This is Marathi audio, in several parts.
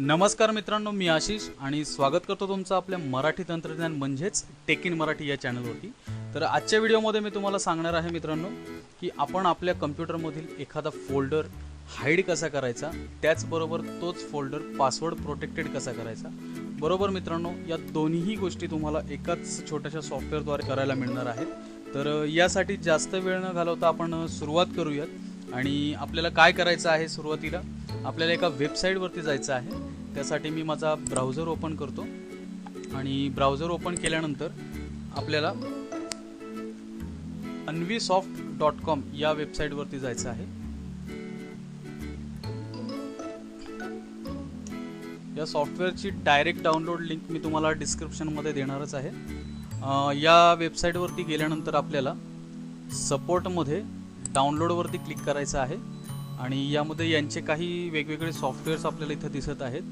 नमस्कार मित्रांनो मी आशिष आणि स्वागत करतो तुमचं आपल्या मराठी तंत्रज्ञान म्हणजेच टेक इन मराठी या चॅनलवरती. तर आजच्या व्हिडिओमध्ये मी तुम्हाला सांगणार आहे मित्रांनो की आपण आपल्या कम्प्युटरमधील एखादा फोल्डर हाईड कसा करायचा त्याचबरोबर तोच फोल्डर पासवर्ड प्रोटेक्टेड कसा करायचा. बरोबर मित्रांनो या दोन्ही गोष्टी तुम्हाला एकाच छोट्याशा सॉफ्टवेअरद्वारे करायला मिळणार आहेत. तर यासाठी जास्त वेळ न घालवता आपण सुरुवात करूयात. आणि आपल्याला काय करायचं आहे सुरुवातीला? आपल्याला एका वेबसाईटवरती जायचं आहे. त्यासाठी मी माझा ब्राउझर ओपन करतो. आणि ब्राउझर ओपन केल्यानंतर आपल्याला अन्वी सॉफ्ट डॉट कॉम या वेबसाईटवरती जायचं आहे. या सॉफ्टवेअरची डायरेक्ट डाउनलोड लिंक मी तुम्हाला डिस्क्रिप्शनमध्ये देणारच आहे. या वेबसाईटवरती गेल्यानंतर आपल्याला सपोर्टमध्ये डाउनलोडवरती क्लिक करायचं आहे. आणि यामध्ये यांचे काही वेगवेगळे सॉफ्टवेअर्स आपल्याला इथं दिसत आहेत.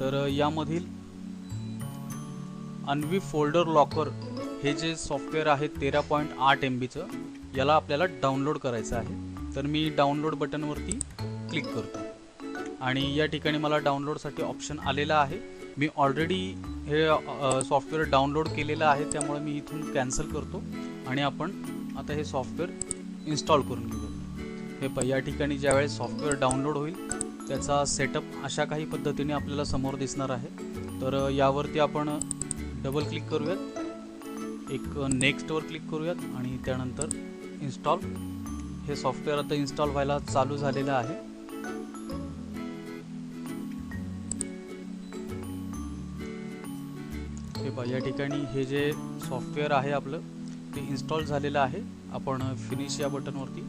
तर यामधील अन्वी फोल्डर लॉकर हे जे सॉफ्टवेअर आहे तेरा पॉईंट आठ एम बीचं याला आपल्याला डाउनलोड करायचं आहे. तर मी डाउनलोड बटनवरती क्लिक करतो. आणि या ठिकाणी मला डाउनलोडसाठी ऑप्शन आलेला आहे. मी ऑलरेडी हे सॉफ्टवेअर डाउनलोड केलेलं आहे त्यामुळे मी इथून कॅन्सल करतो. आणि आपण आता हे सॉफ्टवेअर इन्स्टॉल करून घेऊया हे प या ठिकाणी ज्यावेळेस सॉफ्टवेअर डाउनलोड होईल त्याचा सेटअप अशा काही पद्धतीने आपल्याला समोर दिसणार आहे. तर यावरती आपण डबल क्लिक करूयात. एक नेक्स्टवर क्लिक करूयात आणि त्यानंतर इन्स्टॉल हे सॉफ्टवेअर आता इन्स्टॉल व्हायला चालू झालेलं आहे. हे पहा या ठिकाणी हे जे सॉफ्टवेअर आहे आपलं ते इन्स्टॉल झालेलं आहे. आपण फिनिश या बटनवरती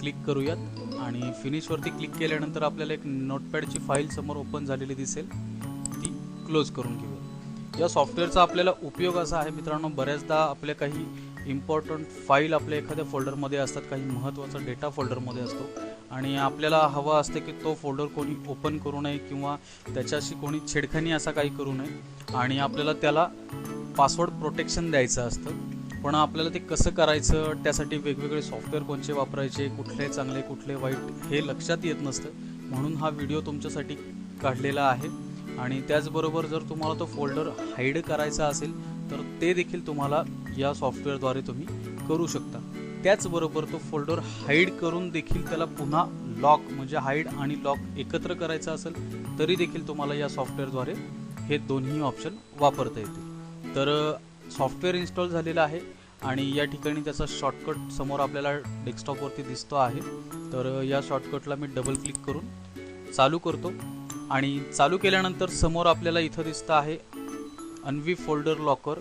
क्लिक करूयात. आणि फिनिशवरती क्लिक केल्यानंतर आपल्याला एक नोटपॅडची फाईल समोर ओपन झालेली दिसेल. ती क्लोज करून घेऊया या सॉफ्टवेअरचा आपल्याला उपयोग असा आहे मित्रांनो बऱ्याचदा आपल्या काही इम्पॉर्टंट फाईल आपल्या एखाद्या फोल्डरमध्ये असतात काही महत्त्वाचा डेटा फोल्डरमध्ये असतो. आणि आपल्याला हवा असते की तो फोल्डर कोणी ओपन करू नये किंवा त्याच्याशी कोणी छेडखानी असा काही करू नये. आणि आपल्याला त्याला पासवर्ड प्रोटेक्शन द्यायचं असतं. पण आपल्याला ते कसं करायचं त्यासाठी वेगवेगळे सॉफ्टवेअर कोणते वापरायचे कुठले चांगले कुठले वाईट हे लक्षात येत नसतं. म्हणून हा व्हिडिओ तुमच्यासाठी काढलेला आहे. आणि त्याचबरोबर जर तुम्हाला तो फोल्डर हाईड करायचा असेल तर ते देखील तुम्हाला या सॉफ्टवेअरद्वारे तुम्ही करू शकता. त्याचबरोबर तो फोल्डर हाईड करून देखील त्याला पुन्हा लॉक म्हणजे हाईड आणि लॉक एकत्र करायचा असेल तरी देखील तुम्हाला या सॉफ्टवेअरद्वारे हे दोन्ही ऑप्शन वापरता येतील. तर सॉफ्टवेअर इन्स्टॉल झालेलं आहे आणि या ठिकाणी त्याचा शॉर्टकट समोर आपल्याला डेस्कटॉपवरती दिसतो आहे. तर या शॉर्टकटला मी डबल क्लिक करून चालू करतो. आणि चालू केल्यानंतर समोर आपल्याला इथं दिसतं आहे Anvi folder locker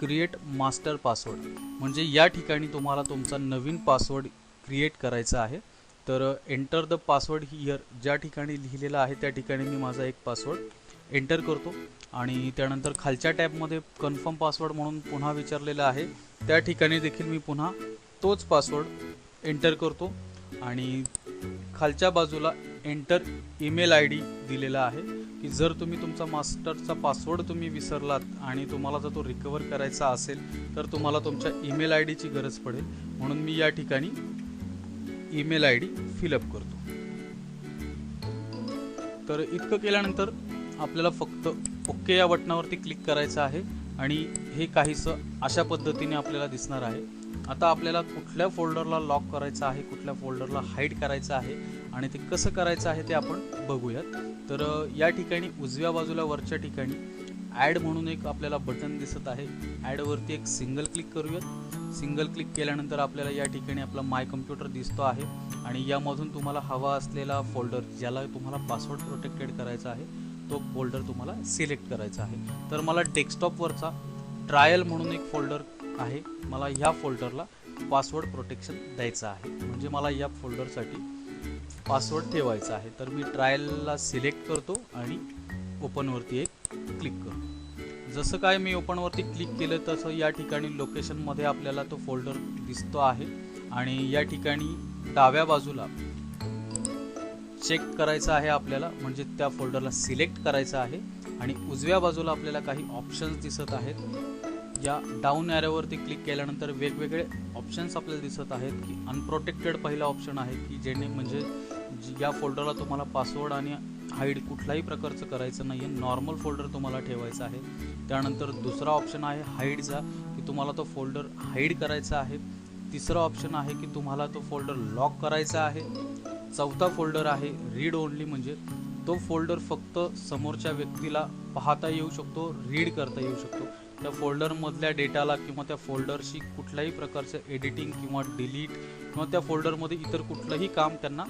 create master password म्हणजे या ठिकाणी तुम्हाला तुमचा नवीन पासवर्ड क्रिएट करायचा आहे. तर एंटर द पासवर्ड हिअर ज्या ठिकाणी लिहिलेलं आहे त्या ठिकाणी मी माझा एक पासवर्ड एंटर करतो. आणि त्यानंतर खालच्या टॅबमध्ये कन्फर्म पासवर्ड म्हणून पुन्हा विचारलेलं आहे. त्या ठिकाणी देखील मी पुन्हा तोच पासवर्ड एंटर करतो. आणि खालच्या बाजूला एंटर ईमेल आय डी दिलेला आहे की जर तुम्ही तुमचा मास्टरचा पासवर्ड तुम्ही विसरलात आणि तुम्हाला जर तो रिकवर करायचा असेल तर तुम्हाला तुमच्या ईमेल आय डीची गरज पडेल. म्हणून मी या ठिकाणी ईमेल आय डी फिलअप करतो. तर इतकं केल्यानंतर आपल्याला फक्त ओके या बटनावरती क्लिक करायचं आहे आणि हे काहीसं अशा पद्धतीने आपल्याला दिसणार आहे. आता आपल्याला कुठल्या फोल्डरला लॉक करायचं आहे कुठल्या फोल्डरला हाईड करायचं आहे आणि ते कसं करायचं आहे ते आपण बघूयात. तर या ठिकाणी उजव्या बाजूला वरच्या ठिकाणी ॲड म्हणून एक आपल्याला बटन दिसत आहे. ॲडवरती एक सिंगल क्लिक करूयात. सिंगल क्लिक केल्यानंतर आपल्याला या ठिकाणी आपला माय कम्प्युटर दिसतो आहे आणि यामधून तुम्हाला हवा असलेला फोल्डर ज्याला तुम्हाला पासवर्ड प्रोटेक्टेड करायचा आहे तो फोल्डर तुम्हाला सिलेक्ट करायचा आहे. तर मला डेस्कटॉपवरचा ट्रायल म्हणून एक फोल्डर आहे. मला ह्या फोल्डरला पासवर्ड प्रोटेक्शन द्यायचं आहे. म्हणजे मला या फोल्डरसाठी पासवर्ड ठेवायचा आहे. तर मी ट्रायलला सिलेक्ट करतो आणि ओपनवरती एक क्लिक करतो. जसं काय मी ओपनवरती क्लिक केलं तसं या ठिकाणी लोकेशनमध्ये आपल्याला तो फोल्डर दिसतो आहे. आणि या ठिकाणी डाव्या बाजूला चेक करायचं आहे आपल्याला म्हणजे त्या फोल्डरला सिलेक्ट करायचं आहे. आणि उजव्या बाजूला आपल्याला काही ऑप्शन्स दिसत आहेत. या डाऊन ॲरोवरती क्लिक केल्यानंतर वेगवेगळे ऑप्शन्स आपल्याला दिसत आहेत की अनप्रोटेक्टेड पहिला ऑप्शन आहे की जेणे म्हणजे या फोल्डरला तुम्हाला पासवर्ड आणि हाईड कुठल्याही प्रकारचं करायचं नाही आहे नॉर्मल फोल्डर तुम्हाला ठेवायचा आहे. त्यानंतर दुसरा ऑप्शन आहे हाईडचा की तुम्हाला तो फोल्डर हाईड करायचा आहे. तिसरा ऑप्शन आहे की तुम्हाला तो फोल्डर लॉक करायचा आहे. चौथा फोल्डर आहे रीड ओनली म्हणजे तो फोल्डर फक्त समोरच्या व्यक्तीला पाहता येऊ शकतो रीड करता येऊ शकतो. त्या फोल्डरमधल्या डेटाला किंवा त्या फोल्डरशी कुठल्याही प्रकारचं एडिटिंग किंवा डिलीट किंवा त्या फोल्डरमध्ये इतर कुठलंही काम त्यांना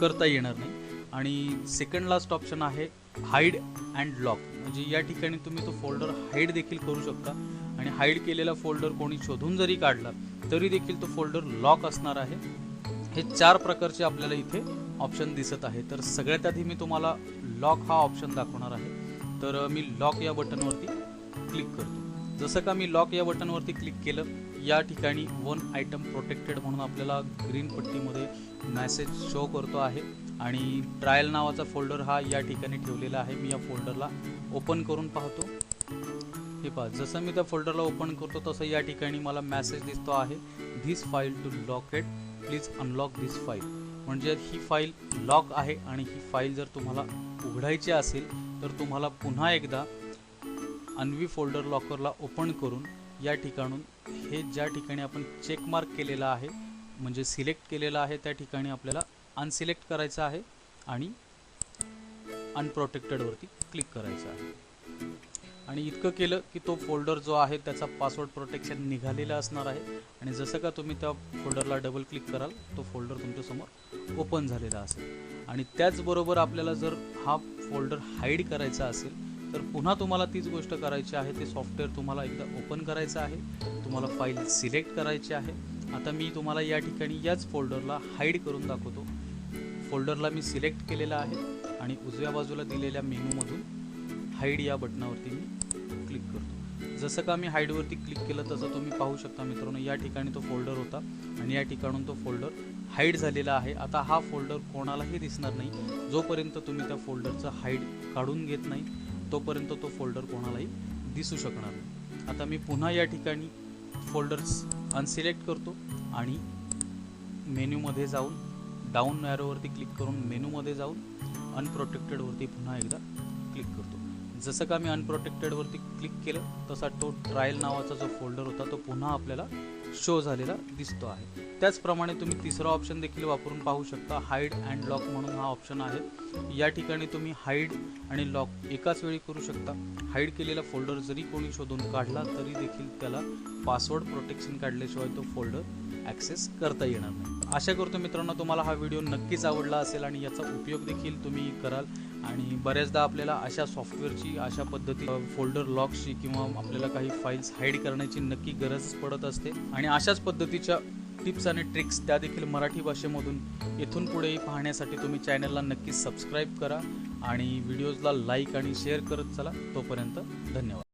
करता येणार नाही. आणि सेकंड लास्ट ऑप्शन आहे हाईड अँड लॉक म्हणजे या ठिकाणी तुम्ही तो फोल्डर हाईड देखील करू शकता. आणि हाईड केलेला फोल्डर कोणी शोधून जरी काढला तरी देखील तो फोल्डर लॉक असणार आहे. हे चार प्रकारचे आपल्याला इथे ऑप्शन दिसत आहे. तर सगळ्यात आधी मी तुम्हाला लॉक हा ऑप्शन दाखवणार आहे. तर मी लॉक या बटनवरती क्लिक करतो. जसं का मी लॉक या बटनवरती क्लिक केलं या ठिकाणी वन आयटम प्रोटेक्टेड म्हणून आपल्याला ग्रीन पट्टीमध्ये मॅसेज शो करतो आहे. आणि ट्रायल नावाचा फोल्डर हा या ठिकाणी ठेवलेला आहे. मी या फोल्डरला ओपन करून पाहतो. हे पहा जसं मी त्या फोल्डरला ओपन करतो तसं या ठिकाणी मला मॅसेज दिसतो आहे. This file to locate please unlock this file म्हणजे ही फाईल लॉक आहे आणि ही फाईल जर तुम्हाला उघडायची असेल तर तुम्हाला पुन्हा एकदा अन्वी फोल्डर लॉकरला ओपन करून या ठिकाणून हे ज्या ठिकाणी आपण चेकमार्क केलेलं आहे म्हणजे सिलेक्ट केलेलं आहे त्या ठिकाणी आपल्याला अनसिलेक्ट करायचं आहे आणि अनप्रोटेक्टेडवरती क्लिक करायचं आहे. आणि इतकं केलं की तो फोल्डर जो आहे त्याचा पासवर्ड प्रोटेक्शन निघालेला असणार आहे. आणि जसं का तुम्ही त्या फोल्डरला डबल क्लिक कराल तो फोल्डर तुमच्यासमोर ओपन झालेला असेल. आणि त्याचबरोबर आपल्याला जर हा फोल्डर हाईड करायचा असेल तर पुन्हा तुम्हाला तीच गोष्ट करायची आहे. ते सॉफ्टवेअर तुम्हाला एकदा ओपन करायचं आहे. तुम्हाला फाईल सिलेक्ट करायची आहे. आता मी तुम्हाला या ठिकाणी याच फोल्डरला हाईड करून दाखवतो. फोल्डरला मी सिलेक्ट केलेला आहे. आणि उजव्या बाजूला दिलेल्या मेनूमधून हाईड या बटनावरती मी क्लिक करतो. जसं का मी हाईडवरती क्लिक केलं तसं तुम्ही पाहू शकता मित्रांनो या ठिकाणी तो फोल्डर होता आणि या ठिकाणून तो फोल्डर हाईड झालेला आहे. आता हा फोल्डर कोणालाही दिसणार नाही. जोपर्यंत तुम्ही त्या फोल्डरचं हाईड काढून घेत नाही तोपर्यंत तो फोल्डर कोणालाही दिसू शकणार नाही. आता मी पुन्हा या ठिकाणी फोल्डर्स अनसिलेक्ट करतो आणि मेन्यूमध्ये जाऊन डाऊन मॅरोवरती क्लिक करून मेनूमध्ये जाऊन अनप्रोटेक्टेडवरती पुन्हा एकदा जसं का मी अनप्रोटेक्टेडवरती क्लिक केलं तसा तो ट्रायल नावाचा जो फोल्डर होता तो पुन्हा आपल्याला शो झालेला दिसतो आहे. त्याचप्रमाणे तुम्ही तिसरा ऑप्शन देखील वापरून पाहू शकता हाईड अँड लॉक म्हणून हा ऑप्शन आहे. या ठिकाणी तुम्ही हाईड आणि लॉक एकाच वेळी करू शकता. हाईड केलेला फोल्डर जरी कोणी शोधून काढला तरी देखील त्याला पासवर्ड प्रोटेक्शन काढल्याशिवाय तो फोल्डर ॲक्सेस करता येणार नाही. आशा करतो मित्रांनो तुम्हाला हा व्हिडिओ नक्कीच आवडला असेल आणि याचा उपयोग देखील तुम्ही कराल. आणि बऱ्याचदा आपल्याला अशा सॉफ्टवेअरची अशा पद्धती फोल्डर लॉकची किंवा आपल्याला काही फाईल्स हाईड करण्याची नक्की गरज पडत असते. आणि अशाच पद्धतीच्या टिप्स आणि ट्रिक्स त्या देखील मराठी भाषेमधून इथून पुढेही पाहण्यासाठी तुम्ही चॅनलला नक्की सबस्क्राईब करा आणि व्हिडिओजला लाईक आणि शेअर करत चला. तोपर्यंत धन्यवाद.